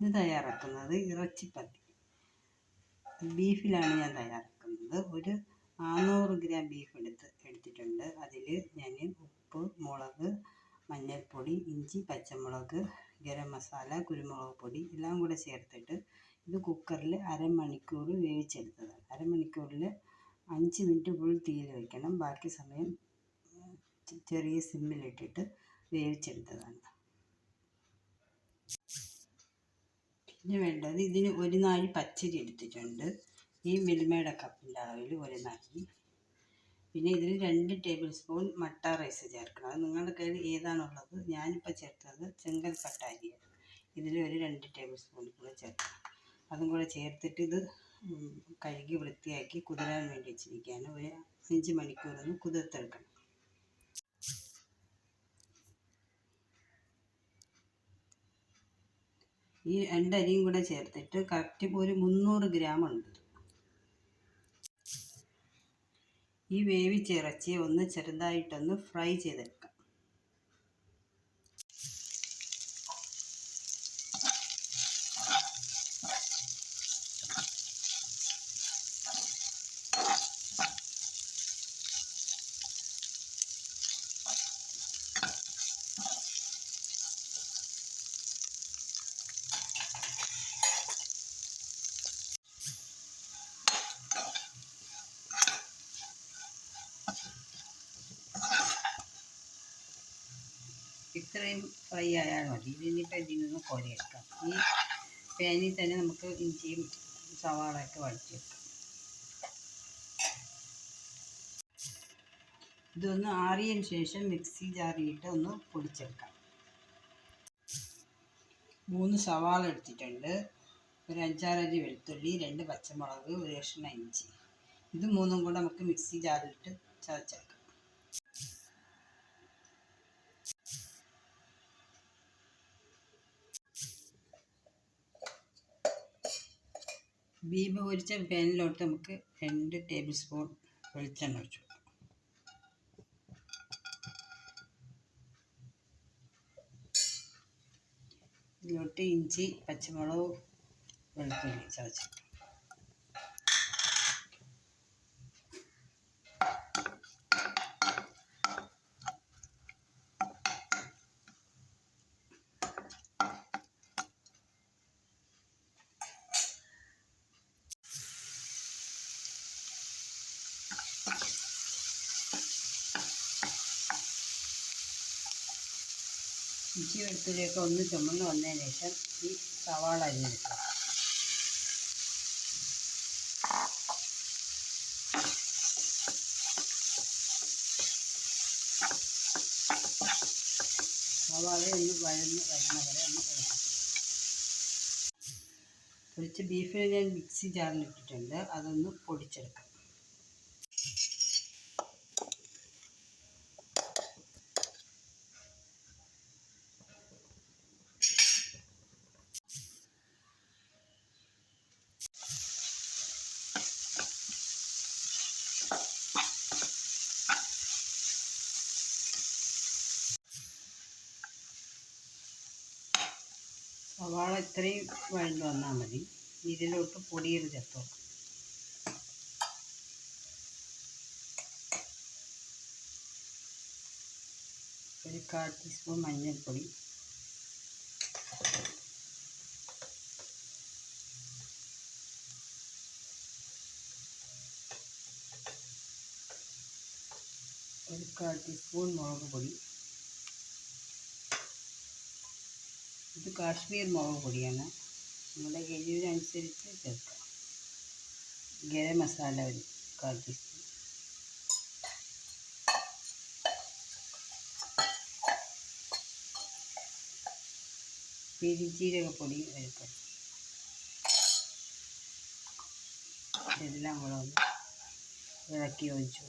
ഇത് തയ്യാറാക്കുന്നത് ഇറച്ചിപ്പത്തി. ബീഫിലാണ് ഞാൻ തയ്യാറാക്കുന്നത്. ഒരു നാനൂറ് ഗ്രാം ബീഫ് എടുത്ത് എടുത്തിട്ടുണ്ട്. അതിൽ ഞാൻ ഉപ്പ് മുളക് മഞ്ഞൾപ്പൊടി ഇഞ്ചി പച്ചമുളക് ഗരം മസാല കുരുമുളക് പൊടി എല്ലാം കൂടെ ചേർത്തിട്ട് ഇത് കുക്കറിൽ അരമണിക്കൂർ വേവിച്ചെടുത്തതാണ്. അരമണിക്കൂറിൽ അഞ്ച് മിനിറ്റ് ഫുൾ തീയിൽ വയ്ക്കണം ബാക്കി സമയം ചെറിയ സിമ്മിലിട്ടിട്ട് വേവിച്ചെടുത്തതാണ്. പിന്നെ വേണ്ടത് ഇതിന് ഒരു നാഴി പച്ചരി എടുത്തിട്ടുണ്ട്. ഈ മിൽമയുടെ കപ്പിന്റെ അളവിൽ ഒരു നാഴി പിന്നെ ഇതിൽ രണ്ട് ടേബിൾ സ്പൂൺ മട്ട റൈസ് ചേർക്കണം. അത് നിങ്ങളുടെ കയ്യിൽ ഏതാണുള്ളത്? ഞാനിപ്പോൾ ചേർത്തത് ചെങ്കൽ അരിയാണ് ഇതിൽ ഒരു രണ്ട് ടേബിൾ സ്പൂൺ കൂടെ ചേർക്കണം. അതും കൂടെ ചേർത്തിട്ട് ഇത് കഴുകി വൃത്തിയാക്കി കുതിരാൻ വേണ്ടി വെച്ചിരിക്കുകയാണ്. ഒരു അഞ്ച് മണിക്കൂറൊന്ന് കുതിർത്തെടുക്കണം. ഈ രണ്ടരിയും കൂടെ ചേർത്തിട്ട് കറക്റ്റ് ഒരു മുന്നൂറ് ഗ്രാം ഉണ്ട്. ഈ വേവിച്ചിറച്ചി ഒന്ന് ചെറുതായിട്ടൊന്ന് ഫ്രൈ ചെയ്തെടുക്കാം. ഇത്രയും ഫ്രൈ ആയാൽ മതി. ഇതിനിപ്പോൾ ഇതിൽ നിന്ന് കോരിയെടുക്കാം ഈ പാനിൽ തന്നെ നമുക്ക് ഇഞ്ചിയും സവാളയൊക്കെ വഴിച്ചെടുക്കാം ഇതൊന്ന് ആറിയതിന് ശേഷം മിക്സി ജാറിയിട്ട് ഒന്ന് പൊടിച്ചെടുക്കാം. മൂന്ന് സവാള എടുത്തിട്ടുണ്ട്. ഒരു അഞ്ചാറരി വെളുത്തുള്ളി രണ്ട് പച്ചമുളക് ഒരു കഷ്ണം ഇഞ്ചി. ഇത് മൂന്നും കൂടെ നമുക്ക് മിക്സി ജാറിലിട്ട് ചതച്ചെടുക്കാം. ബീഫ് പൊരിച്ച പാനിലോട്ട് നമുക്ക് രണ്ട് ടേബിൾ സ്പൂൺ വെളിച്ചെണ്ണ ഒഴിച്ചു. ഇതിലോട്ട് ഇഞ്ചി പച്ചമുളക് വെളുത്തുള്ളി ചതച്ച് ഇഞ്ചി വെളുത്തുള്ളിയൊക്കെ ഒന്ന് ചുമന്ന് വന്നതിന് ശേഷം ഈ സവാള അരിഞ്ഞെടുക്കാം സവാള ഒന്ന് വഴന്ന് വരുന്ന വരെ ഒന്ന് ഇളക്കി കുറച്ച് ബീഫിനെ ഞാൻ മിക്സി ജാറിലിട്ടിട്ടുണ്ട് അതൊന്ന് പൊടിച്ചെടുക്കാം. സവാള ഇത്രയും വഴണ്ട് വന്നാൽ മതി. ഇതിലോട്ട് പൊടിയിൽ ചേർത്ത് ഒരു കാൽ ടീസ്പൂൺ മഞ്ഞൾപ്പൊടി. ഒരു കാൽ ടീസ്പൂൺ മുളക് പൊടി. ഇത് കാശ്മീർ മുളക് പൊടിയാണ്. നമ്മുടെ എരിവിനനുസരിച്ച് ചേർക്കാം. ഗരം മസാല ഒരു കാൽ ടീസ്പൂൺ പെരിഞ്ചീരകപ്പൊടി ഒരു ഇതെല്ലാം കൂടെ ഒന്ന് ഇളക്കി ഒഴിച്ചു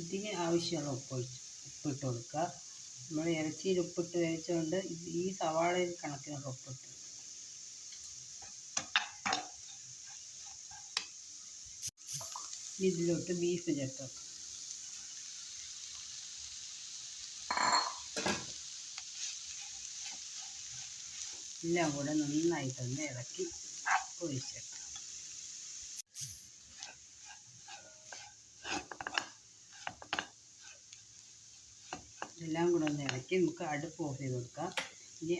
ഇതിന് ആവശ്യമുള്ള ഉപ്പ് ഒഴിച്ച് ഉപ്പിട്ട് കൊടുക്കുക. നമ്മൾ ഇറച്ചിയിൽ ഉപ്പിട്ട് വേവിച്ചുകൊണ്ട് ഈ സവാളയിൽ കണക്കിന് ഉപ്പിട്ട് ഇതിലോട്ട് ബീഫ് ചേർത്ത് എല്ലാം കൂടെ നന്നായിട്ടൊന്ന് ഇളക്കി ഒഴിച്ചേക്കാം. ഇതെല്ലാം കൂടെ ഒന്ന് ഇളക്കി നമുക്ക് അടുപ്പ് ഓഫ് ചെയ്ത് കൊടുക്കാം. ഇനി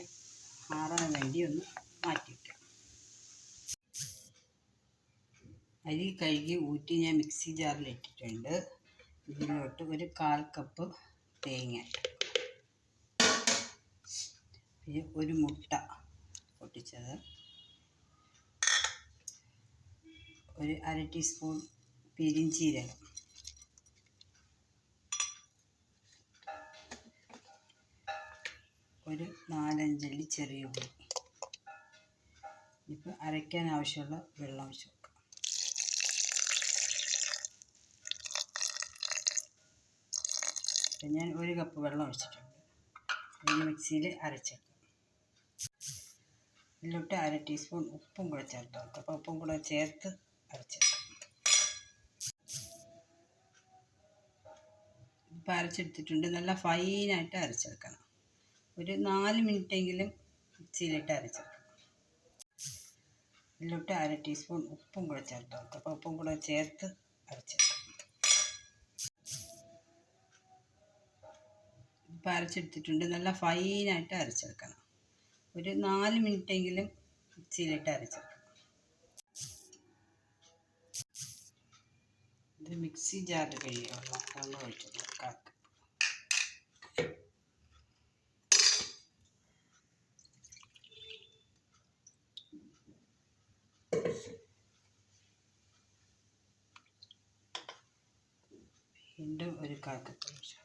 ആറാൻ വേണ്ടി ഒന്ന് മാറ്റി വയ്ക്കാം അരി കഴുകി ഊറ്റി ഞാൻ മിക്സി ജാറിൽ ഇട്ടിട്ടുണ്ട്. ഇതിലോട്ട് ഒരു കാൽ കപ്പ് തേങ്ങ പിന്നെ ഒരു മുട്ട പൊട്ടിച്ചത്. ഒരു അര ടീസ്പൂൺ പെരിഞ്ചീരകം. ഒരു നാലഞ്ചല്ലി ചെറിയ ഉള്ളി. ഇപ്പോൾ അരയ്ക്കാൻ ആവശ്യമുള്ള വെള്ളം ഒഴിച്ചു വെക്കാം ഞാൻ ഒരു കപ്പ് വെള്ളം ഒഴിച്ചിട്ടുണ്ട്. ഇനി മിക്സിയിൽ അരച്ചെടുക്കാം ഇതിലോട്ട് അര ടീസ്പൂൺ ഉപ്പും കൂടെ ചേർത്ത് അപ്പം ഉപ്പും കൂടെ ചേർത്ത് അരച്ചെടുക്കാം ഇപ്പം അരച്ചെടുത്തിട്ടുണ്ട്. നല്ല ഫൈനായിട്ട് അരച്ചെടുക്കണം. ഒരു നാല് മിനിറ്റെങ്കിലും മിക്സിയിലിട്ട് അരച്ചെടുക്കും. ഇതിലോട്ട് അര ടീസ്പൂൺ ഉപ്പും കൂടെ ചേർത്ത് വെക്കാം. അപ്പോൾ ഉപ്പും കൂടെ ചേർത്ത് അരച്ചെടുക്കാം. ഇപ്പം അരച്ചെടുത്തിട്ടുണ്ട്. നല്ല ഫൈനായിട്ട് അരച്ചെടുക്കണം. ഒരു നാല് മിനിറ്റെങ്കിലും മിക്സിയിലിട്ട് അരച്ചെടുക്കണം ഇത് മിക്സി ജാറിൽ കഴിയുള്ളൂ അതൊന്ന് ഒഴിച്ചു കാക്ക് വീണ്ടും ഒരു കാക്കപ്പ് ഒഴിച്ചു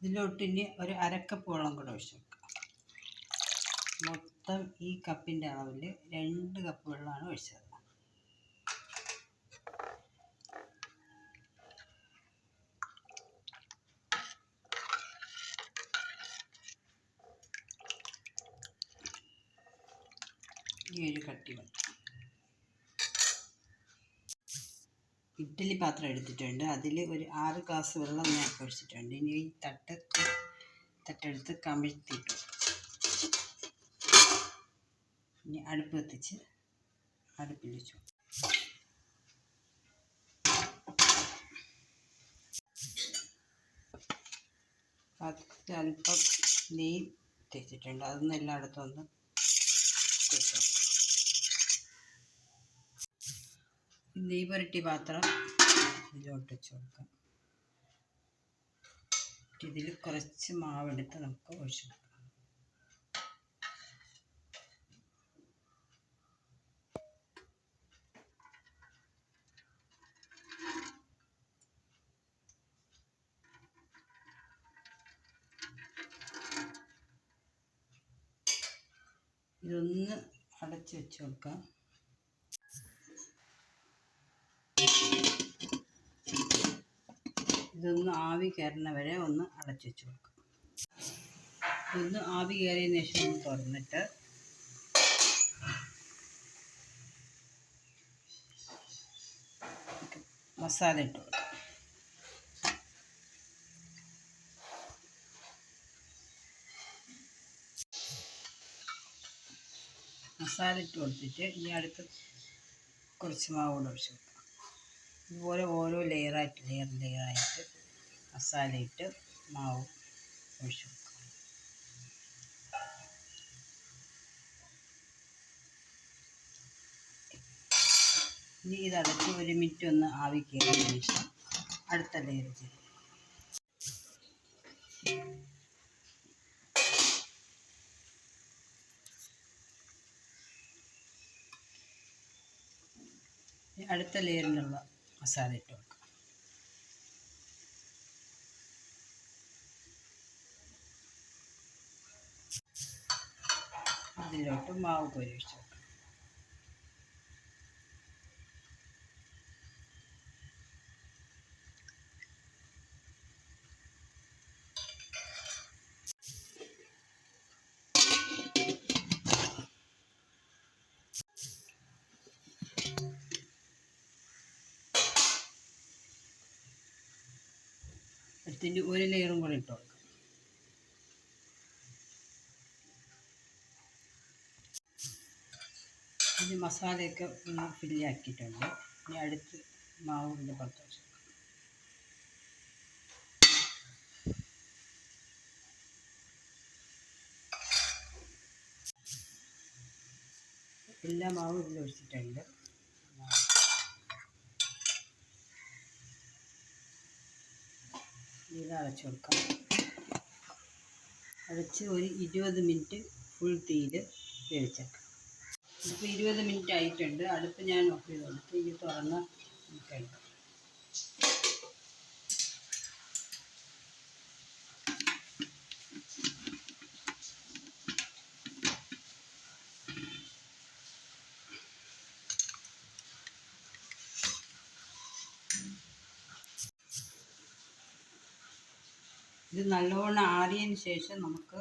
ഇതിലോട്ട് ഇനി ഒരു അരക്കപ്പ് വെള്ളം കൂടെ ഒഴിച്ചു വെക്കാം. മൊത്തം ഈ കപ്പിന്റെ അളവിൽ രണ്ട് കപ്പ് വെള്ളമാണ് ഒഴിച്ചത്. ഈ ഒരു കട്ടി മതി ഇഡ്ഡലി പാത്രം എടുത്തിട്ടുണ്ട്. അതിൽ ഒരു ആറ് ഗ്ലാസ് വെള്ളം ഞാൻ ഒഴിച്ചിട്ടുണ്ട്. ഇനി ഈ തട്ട് തട്ടെടുത്ത് കമിഴ്ത്തിയിട്ടു ഇനി അടുപ്പ് കത്തിച്ച് അടുപ്പിൽ വെച്ചു. അല്പം നെയ്യ് തേച്ചിട്ടുണ്ട്. അതൊന്നും എല്ലായിടത്തും ഒന്ന് തേച്ച് നെയ്യ് പുരട്ടിയ പാത്രം ഇതിലോട്ട് വെച്ച് കൊടുക്കാം. ഇതിൽ കുറച്ച് മാവെടുത്ത് നമുക്ക് ഒഴിച്ച് കൊടുക്കാം. ഇതൊന്ന് അടച്ച് വെച്ച് കൊടുക്കാം. ഇതൊന്ന് ആവി കയറുന്ന വരെ ഒന്ന് അടച്ചു വെച്ച് ഇതൊന്ന് ആവി കയറിയതിന് ശേഷം ഒന്ന് തുറന്നിട്ട് മസാല ഇട്ട് മസാല ഇട്ട് കൊടുത്തിട്ട് ഇനി അടുത്ത് കുറച്ച് മാവ് കൂടെ ഒഴിച്ച് ഇതുപോലെ ഓരോ ലെയറായിട്ട് ലെയർ ലെയറായിട്ട് മസാല ഇട്ട് മാവ് ഒഴിച്ചു ഇനി ഇനി അടച്ച് ഒരു മിനിറ്റ് ഒന്ന് ആവി കയറിയ ശേഷം അടുത്ത ലെയർ ചെയ്യും അടുത്ത ലെയറിലുള്ള മസാല ഇട്ട് കൊടുക്കാം ഇതിലോട്ട് മാവ് കോരി എടുത്തിട്ട് ഒരു ലെയറും കൂടെ ഇട്ട് കൊടുക്കാം. ഇത് മസാലയൊക്കെ ഒന്ന് ഫില്ലാക്കിയിട്ടുണ്ട് ഇനി അടുത്ത് മാവിന്റെ പുറത്ത്. എല്ലാ മാവും ഇതിൽ ഒഴിച്ചിട്ടുണ്ട്. ഇത് അടച്ചു കൊടുക്കാം. അടച്ച് ഒരു ഇരുപത് മിനിറ്റ് ഫുൾ തീയിൽ വേവിച്ചേക്കാം. ഇപ്പോൾ ഇരുപത് മിനിറ്റ് ആയിട്ടുണ്ട്. അടുപ്പ് ഞാൻ ഓഫ് ചെയ്ത് കൊടുത്ത് ഇത് തുറന്ന് കഴിക്കാം ഇത് നല്ലോണം ആറിയതിന് ശേഷം നമുക്ക്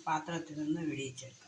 പാത്രത്തിൽ നിന്ന് വെടിയിച്ചെടുക്കാം